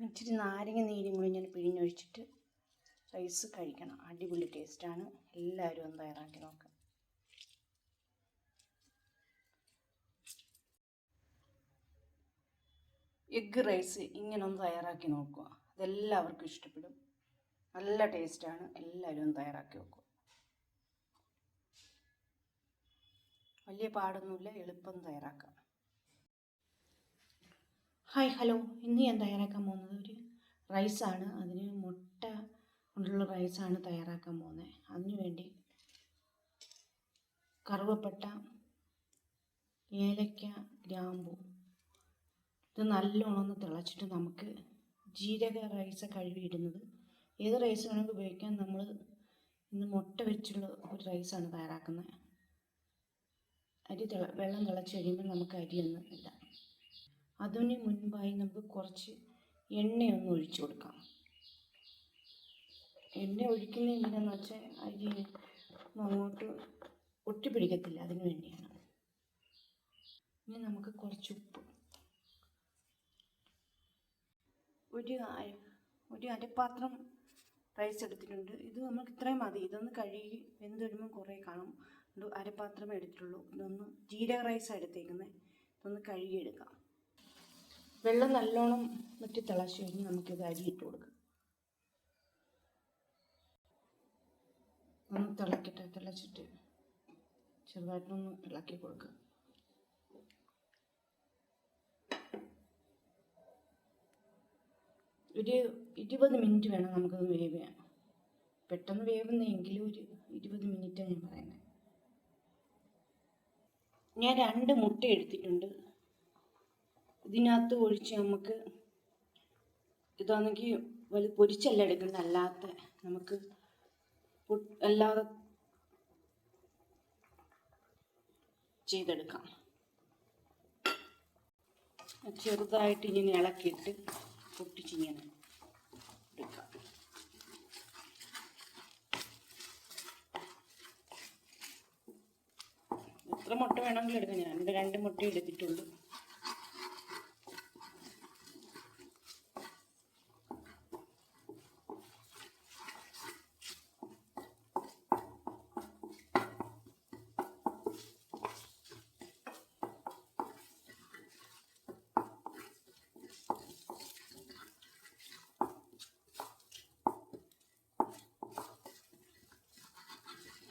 ഇച്ചിരി നാരങ്ങ നീരും കൂടി ഞാൻ പിഴിഞ്ഞൊഴിച്ചിട്ട് റൈസ് കഴിക്കണം. അടിപൊളി ടേസ്റ്റാണ്. എല്ലാവരും ഒന്ന് തയ്യാറാക്കി നോക്കാം. എഗ്ഗ് റൈസ് ഇങ്ങനെ ഒന്ന് തയ്യാറാക്കി നോക്കുക. അതെല്ലാവർക്കും ഇഷ്ടപ്പെടും. നല്ല ടേസ്റ്റാണ്. എല്ലാവരും ഒന്ന് തയ്യാറാക്കി നോക്കുക. വലിയ പാടൊന്നുമില്ല. എളുപ്പം തയ്യാറാക്കാം. Hi hello. ഇന്ന് ഞാൻ തയ്യാറാക്കാൻ പോകുന്നത് ഒരു റൈസാണ്. അതിന് മുട്ട കൊണ്ടുള്ള റൈസാണ് തയ്യാറാക്കാൻ പോകുന്നത്. അതിനു വേണ്ടി കറുവപ്പട്ട ഏലക്ക ഗ്രാമ്പു. ഇത് നല്ലോണം ഒന്ന് തിളച്ചിട്ട് നമുക്ക് ജീരക റൈസ് കഴുകിയിടുന്നത് ഏത് റൈസ് വേണമെങ്കിൽ ഉപയോഗിക്കാൻ നമ്മൾ ഇന്ന് മുട്ട വെച്ചുള്ള ഒരു റൈസാണ് തയ്യാറാക്കുന്നത്. അരി തിള വെള്ളം തിളച്ച് കഴിയുമ്പോൾ നമുക്ക് അരി ഇല്ല അതിന് മുൻപായി നമുക്ക് കുറച്ച് എണ്ണയൊന്ന് ഒഴിച്ചു കൊടുക്കാം. എണ്ണ ഒഴിക്കുന്നത് എന്തിനാന്ന് വെച്ചാൽ അരി അങ്ങോട്ട് ഒട്ടിപ്പിടിക്കത്തില്ല അതിന് വേണ്ടിയാണ്. ഇനി നമുക്ക് കുറച്ച് ഉപ്പ്. ഒരു ഒരു അരപ്പാത്രം റൈസ് എടുത്തിട്ടുണ്ട്. ഇത് നമുക്ക് ഇത്രയും മതി. ഇതൊന്ന് കഴുകി വെന്ത് വരുമ്പം കുറേ കാണും. അരപ്പാത്രമേ എടുത്തിട്ടുള്ളൂ. ഇതൊന്ന് ജീരക റൈസാണ് എടുത്തേക്കുന്നത്. ഇതൊന്ന് കഴുകിയെടുക്കാം. വെള്ളം നല്ലോണം മറ്റു തിളച്ച് കഴിഞ്ഞ് നമുക്കിത് അരി ഇട്ട് കൊടുക്കാം. ഒന്ന് തിളക്കട്ടെ തിളച്ചിട്ട് ചെറുതായിട്ടൊന്ന് ഇളക്കി കൊടുക്കുക ഒരു ഇരുപത് മിനിറ്റ് വേണം നമുക്കത് വേവാൻ പെട്ടെന്ന് വേവുന്നെങ്കിലും ഒരു ഇരുപത് മിനിറ്റാണ് ഞാൻ പറയുന്നത് ഞാൻ രണ്ട് മുട്ട എടുത്തിട്ടുണ്ട്. ഇതിനകത്ത് ഒഴിച്ച് നമുക്ക് ഇതാണെങ്കിൽ വലിയ പൊരിച്ചല്ല എടുക്കുന്നത് അല്ലാത്ത നമുക്ക് അല്ലാതെ ചെയ്തെടുക്കാം. ചെറുതായിട്ട് ഇങ്ങനെ ഇളക്കിയിട്ട് പൊട്ടിച്ചിങ്ങനെ എടുക്കാം. എത്ര മുട്ട വേണമെങ്കിലും എടുക്കാം. ഞാൻ ഇവിടെ രണ്ട് മുട്ട എടുത്തിട്ടുള്ളൂ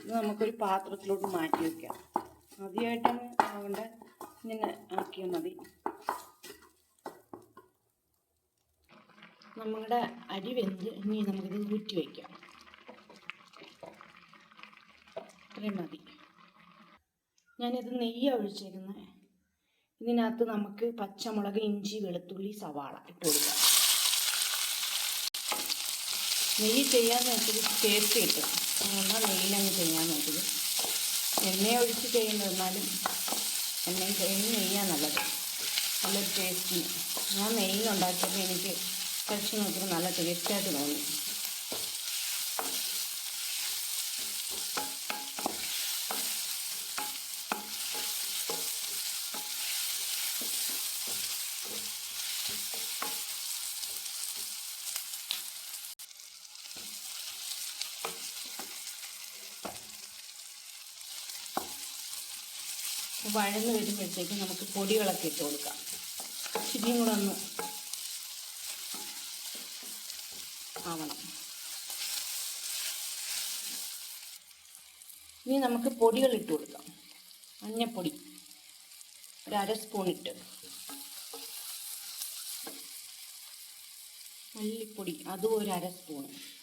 ഇത് നമുക്കൊരു പാത്രത്തിലോട്ട് മാറ്റി വയ്ക്കാം ആദ്യമായിട്ടാണ് അതുകൊണ്ട് ഇങ്ങനെ ആക്കിയാൽ മതി. നമ്മുടെ അരി വെന്ത് ഇനി നമുക്കിത് ഊറ്റി വയ്ക്കാം ഇത്രയും മതി. ഞാനിത് നെയ്യാണ് ഒഴിച്ചേക്കുന്നത് ഇതിനകത്ത് നമുക്ക് പച്ചമുളക് ഇഞ്ചി വെളുത്തുള്ളി സവാള ഇട്ട് കൊടുക്കാം. നെയ്യ് ചെയ്യാൻ നോക്കിയത് ടേസ്റ്റ് കിട്ടും അതുകൊണ്ടാണ് നെയ്യിലങ്ങ് ചെയ്യാൻ നോക്കിയത് എണ്ണ ഒഴിച്ച് ചെയ്യുന്നത് എന്നാലും എണ്ണയും കഴിഞ്ഞ് നെയ്യാണ് നല്ലത്. നല്ലൊരു ടേസ്റ്റിന് ഞാൻ നെയ്യിൽ ഉണ്ടാക്കിയപ്പോൾ എനിക്ക് കഴിച്ച് നോക്കിയപ്പോൾ നല്ല ടേസ്റ്റായിട്ട് തോന്നി. വഴന്ന് വരുമ്പോഴത്തേക്ക് നമുക്ക് പൊടികളൊക്കെ ഇട്ട് കൊടുക്കാം. ഇച്ചിരിയും കൂടെ ഒന്ന് ആവണം. ഇനി നമുക്ക് പൊടികൾ ഇട്ട് കൊടുക്കാം. മഞ്ഞപ്പൊടി ഒരു അര സ്പൂൺ ഇട്ട്. മല്ലിപ്പൊടി അതും ഒരു അര സ്പൂൺ.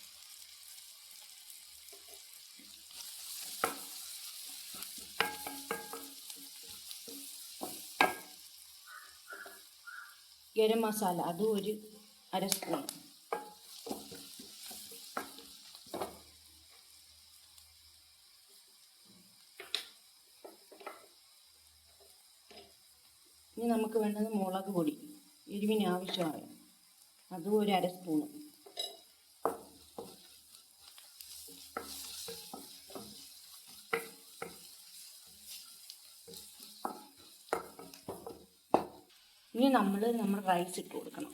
ഗരം മസാല അതും ഒരു അര സ്പൂൺ. ഇനി നമുക്ക് വേണ്ടത് മുളക് പൊടി എരിവിന് ആവശ്യമായ അതും ഒരു അര സ്പൂണ്. ഇനി നമ്മൾ നമ്മൾ റൈസ് ഇട്ട് കൊടുക്കണം.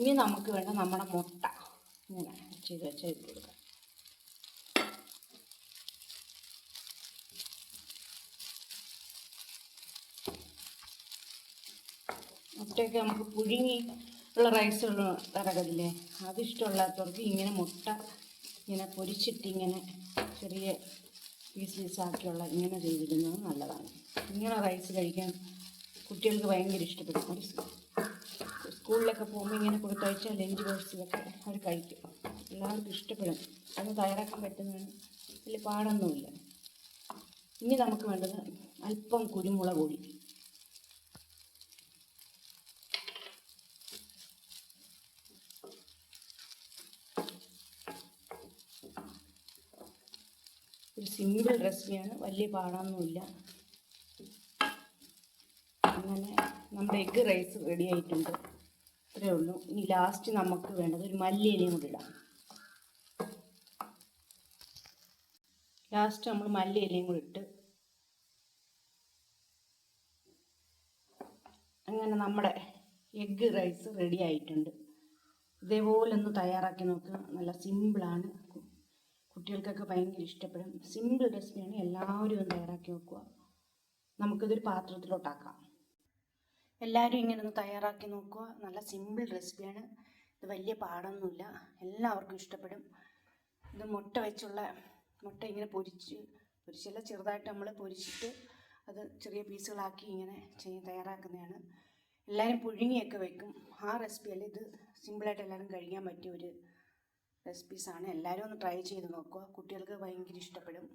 ഇനി നമുക്ക് വേണ്ട നമ്മുടെ മുട്ട. ഇങ്ങനെ ചെയ്ത് വെച്ച് ഇട്ട് കൊടുക്കാം. മുട്ടയൊക്കെ നമുക്ക് പുഴുങ്ങി ഉള്ള റൈസ് ഇറക്കത്തില്ലേ അതിഷ്ടമില്ലാത്തവർക്ക് ഇങ്ങനെ മുട്ട ഇങ്ങനെ പൊരിച്ചിട്ട് ഇങ്ങനെ ചെറിയ പീസ് പീസാക്കിയുള്ള ഇങ്ങനെ ചെയ്തിരുന്നത് നല്ലതാണ്. ഇങ്ങനെ റൈസ് കഴിക്കാൻ കുട്ടികൾക്ക് ഭയങ്കര ഇഷ്ടപ്പെടും. ഒരു സ്കൂളിലൊക്കെ പോകുമ്പോൾ ഇങ്ങനെ കൊടുത്തയച്ചാൽ ലഞ്ച് ബോക്സിലൊക്കെ അവർ കഴിക്കും. എല്ലാവർക്കും ഇഷ്ടപ്പെടും. അത് തയ്യാറാക്കാൻ പറ്റുന്നതാണ് വലിയ പാടൊന്നുമില്ല. ഇനി നമുക്ക് വേണ്ടത് അല്പം കുരുമുളക് പൊടി ഒരു സിമ്പിൾ റെസിപ്പിയാണ് വലിയ പാടാനൊന്നുമില്ല അങ്ങനെ നമ്മുടെ എഗ്ഗ് റൈസ് റെഡി ആയിട്ടുണ്ട്. ഇത്രയേ ഉള്ളൂ. ഇനി ലാസ്റ്റ് നമുക്ക് വേണ്ടത് ഒരു മല്ലിയിലയും കൂടി ഇടാം. ലാസ്റ്റ് നമ്മൾ മല്ലിയിലയും കൂടി ഇട്ട് അങ്ങനെ നമ്മുടെ എഗ്ഗ് റൈസ് റെഡി ആയിട്ടുണ്ട്. ഇതേപോലെ ഒന്ന് തയ്യാറാക്കി നോക്കുക നല്ല സിമ്പിളാണ് കുട്ടികൾക്കൊക്കെ ഭയങ്കര ഇഷ്ടപ്പെടും. സിമ്പിൾ റെസിപ്പിയാണ് എല്ലാവരും ഒന്ന് തയ്യാറാക്കി നോക്കുക നമുക്കിതൊരു പാത്രത്തിലോട്ടാക്കാം. എല്ലാവരും ഇങ്ങനെ ഒന്ന് തയ്യാറാക്കി നോക്കുക. നല്ല സിമ്പിൾ റെസിപ്പിയാണ് ഇത് വലിയ പാടൊന്നുമില്ല. എല്ലാവർക്കും ഇഷ്ടപ്പെടും. ഇത് മുട്ട വെച്ചുള്ള മുട്ട ഇങ്ങനെ പൊരിച്ച് പൊരിച്ചല്ല ചെറുതായിട്ട് നമ്മൾ പൊരിച്ചിട്ട് അത് ചെറിയ പീസുകളാക്കി ഇങ്ങനെ ചെയ്ത് തയ്യാറാക്കുന്നതാണ്. എല്ലാവരും പുഴുങ്ങിയൊക്കെ വെക്കും. ആ റെസിപ്പിയല്ല ഇത്? സിമ്പിളായിട്ട് എല്ലാവരും കഴിക്കാൻ പറ്റിയ ഒരു റെസിപ്പീസാണ് എല്ലാവരും ഒന്ന് ട്രൈ ചെയ്ത് നോക്കുക കുട്ടികൾക്ക് ഭയങ്കര ഇഷ്ടപ്പെടും.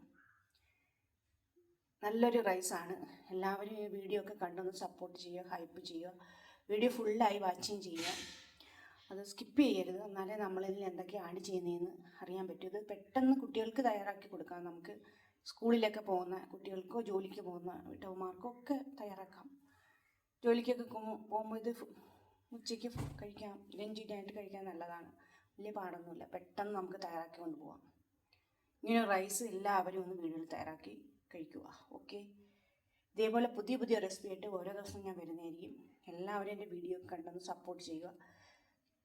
നല്ലൊരു റൈസാണ് എല്ലാവരും ഈ വീഡിയോ ഒക്കെ കണ്ടൊന്ന് സപ്പോർട്ട് ചെയ്യുക ഹൈപ്പ് ചെയ്യുക. വീഡിയോ ഫുള്ളായി വാച്ചിങ് ചെയ്യുക. അത് സ്കിപ്പ് ചെയ്യരുത്. എന്നാലേ നമ്മളിതിൽ എന്തൊക്കെയാണ് ചെയ്യുന്നതെന്ന് അറിയാൻ പറ്റും. ഇത് പെട്ടെന്ന് കുട്ടികൾക്ക് തയ്യാറാക്കി കൊടുക്കാം. നമുക്ക് സ്കൂളിലൊക്കെ പോകുന്ന കുട്ടികൾക്കോ ജോലിക്ക് പോകുന്ന വീട്ടമ്മമാർക്കോ ഒക്കെ തയ്യാറാക്കാം. ജോലിക്കൊക്കെ പോകുമ്പോൾ ഇത് ഉച്ചയ്ക്ക് കഴിക്കാം. ലഞ്ച് കഴിക്കാൻ നല്ലതാണ്. വലിയ പാടൊന്നുമില്ല. പെട്ടെന്ന് നമുക്ക് തയ്യാറാക്കി കൊണ്ടുപോകാം ഇങ്ങനെ റൈസ് എല്ലാവരും ഒന്ന് വീട്ടിൽ തയ്യാറാക്കി കഴിക്കുക. ഓക്കെ ഇതേപോലെ പുതിയ പുതിയ റെസിപ്പി ആയിട്ട് ഓരോ ദിവസം ഞാൻ വരുന്നതായിരിക്കും. എല്ലാവരും എന്റെ വീഡിയോ കണ്ടൊന്ന് സപ്പോർട്ട് ചെയ്യുക.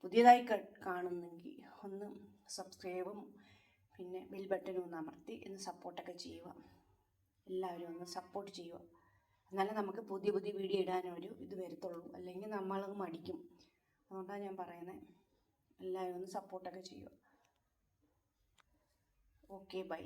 പുതിയതായി കാണുന്നെങ്കിൽ ഒന്ന് സബ്സ്ക്രൈബും പിന്നെ ബെൽ ബട്ടനും ഒന്ന് അമർത്തി ഒന്ന് സപ്പോർട്ടൊക്കെ ചെയ്യുക. എല്ലാവരും ഒന്ന് സപ്പോർട്ട് ചെയ്യുക. എന്നാലേ നമുക്ക് പുതിയ പുതിയ വീഡിയോ ഇടാനൊരു ഇത് വരത്തുള്ളൂ. അല്ലെങ്കിൽ നമ്മളത് മടിക്കും. അതുകൊണ്ടാണ് ഞാൻ പറയുന്നത്. എല്ലാവരും ഒന്ന് സപ്പോർട്ടൊക്കെ ചെയ്യുക. Okay bye